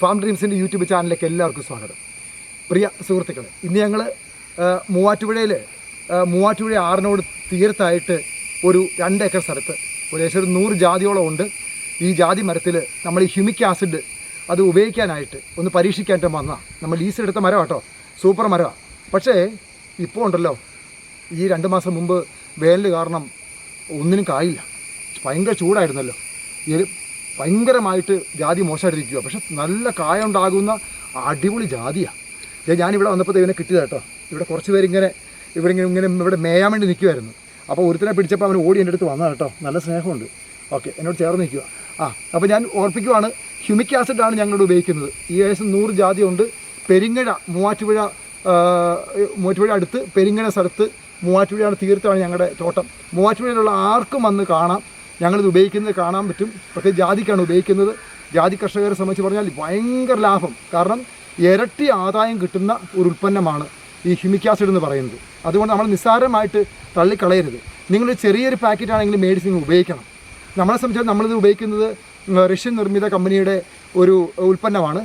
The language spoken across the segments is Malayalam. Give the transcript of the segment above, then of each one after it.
ഫാം ഡ്രീംസിന്റെ യൂട്യൂബ് ചാനലിലേക്ക് എല്ലാവർക്കും സ്വാഗതം. പ്രിയ സുഹൃത്തുക്കളെ ഇന്ന് ഞങ്ങൾ മൂവാറ്റുപുഴയിൽ മൂവാറ്റുപുഴ ആറിനോട് തീരത്തായിട്ട് ഒരു രണ്ട് ഏക്കർ സ്ഥലത്ത് ഒരു ഏകദേശം ഒരു നൂറ് ജാതിയോളം ഉണ്ട്. ഈ ജാതി മരത്തിൽ നമ്മൾ ഈ ഹ്യൂമിക് ആസിഡ് അത് ഉപയോഗിക്കാനായിട്ട് ഒന്ന് പരീക്ഷിക്കാനായിട്ട് വന്ന നമ്മൾ ലീസ് എടുത്ത മരം കേട്ടോ സൂപ്പർ മരമാണ് പക്ഷേ ഇപ്പോൾ ഉണ്ടല്ലോ ഈ രണ്ട് മാസം മുമ്പ് വേനൽ കാരണം ഒന്നിനും കായില്ല. ഭയങ്കര ചൂടായിരുന്നല്ലോ. ഭയങ്കരമായിട്ട് ജാതി മോശമായിട്ടിരിക്കുക പക്ഷെ നല്ല കായ ഉണ്ടാകുന്ന അടിപൊളി ജാതിയാണ് ഞാനിവിടെ വന്നപ്പോൾ ഇവനെ കിട്ടിയതാ കേട്ടോ ഇവിടെ കുറച്ച് പേരിങ്ങനെ ഇവരിങ്ങനെ ഇങ്ങനെ ഇവിടെ മേയാൻ വേണ്ടി നിൽക്കുമായിരുന്നു അപ്പോൾ ഒരുത്തനെ പിടിച്ചപ്പോൾ അവൻ ഓടി എന്റെ അടുത്ത് വന്നതാണ് കേട്ടോ നല്ല സ്നേഹമുണ്ട്. ഓക്കെ എന്നോട് ചേർന്ന് നിൽക്കുക. ആ അപ്പോൾ ഞാൻ ഓർപ്പിക്കുവാണ് ഹ്യൂമിക് ആസിഡാണ് ഞങ്ങളുടെ ഉപയോഗിക്കുന്നത്. ഈ ഏകദേശം നൂറ് ജാതിയുണ്ട് പെരിങ്ങഴ മൂവാറ്റുപുഴ മൂവാറ്റുപുഴ അടുത്ത് പെരിങ്ങഴ സ്ഥലത്ത് മൂവാറ്റുപുഴയാണ് തീർത്താണ് ഞങ്ങളുടെ തോട്ടം. മൂവാറ്റുപുഴയിലുള്ള ആർക്കും വന്ന് കാണാം. ഞങ്ങളിത് ഉപയോഗിക്കുന്നത് കാണാൻ പറ്റും. പക്ഷേ ജാതിക്കാണ് ഉപയോഗിക്കുന്നത്. ജാതി കർഷകരെ സംബന്ധിച്ച് പറഞ്ഞാൽ ഭയങ്കര ലാഭം. കാരണം ഇരട്ടി ആദായം കിട്ടുന്ന ഒരു ഉൽപ്പന്നമാണ് ഈ ഹ്യൂമിക് ആസിഡ് എന്ന് പറയുന്നത്. അതുകൊണ്ട് നമ്മൾ നിസ്സാരമായിട്ട് തള്ളിക്കളയരുത്. നിങ്ങൾ ചെറിയൊരു പാക്കറ്റ് ആണെങ്കിലും മേടിച്ച് നിങ്ങൾ ഉപയോഗിക്കണം. നമ്മളെ സംബന്ധിച്ച് നമ്മളിത് ഉപയോഗിക്കുന്നത് റഷ്യൻ നിർമ്മിത കമ്പനിയുടെ ഒരു ഉൽപ്പന്നമാണ്.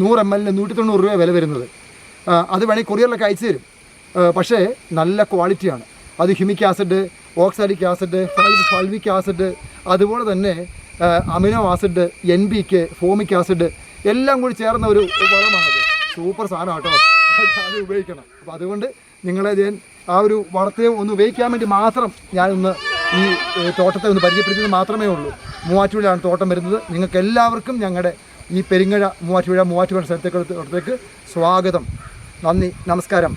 നൂറ് എം എല്ലിന് നൂറ്റി തൊണ്ണൂറ് രൂപ വില വരുന്നത്. അത് വേണമെങ്കിൽ കൊറിയറിലൊക്കെ അയച്ചു തരും. പക്ഷേ നല്ല ക്വാളിറ്റിയാണ്. അത് humic acid oxalic acid fulvic acid അതുപോലെ തന്നെ amino acid N B K formic acid എല്ലാം കൂടി ചേർന്ന ഒരു വളമാണത്. സൂപ്പർ സാധനം കേട്ടോ അത് ഉപയോഗിക്കണം. അപ്പോൾ അതുകൊണ്ട് നിങ്ങളെ ഞാൻ ആ ഒരു വളത്തെ ഒന്ന് ഉപയോഗിക്കാൻ വേണ്ടി മാത്രം ഞാനൊന്ന് ഈ തോട്ടത്തെ ഒന്ന് പരിചയപ്പെടുത്തിയത് മാത്രമേ ഉള്ളൂ. മൂവാറ്റുപുഴയാണ് തോട്ടം വരുന്നത്. നിങ്ങൾക്ക് എല്ലാവർക്കും ഞങ്ങളുടെ ഈ പെരിങ്ങഴ മൂവാറ്റുപുഴ മൂവാറ്റുപുഴ സ്ഥലത്തേക്ക് തോട്ടത്തേക്ക് സ്വാഗതം. നന്ദി. നമസ്കാരം.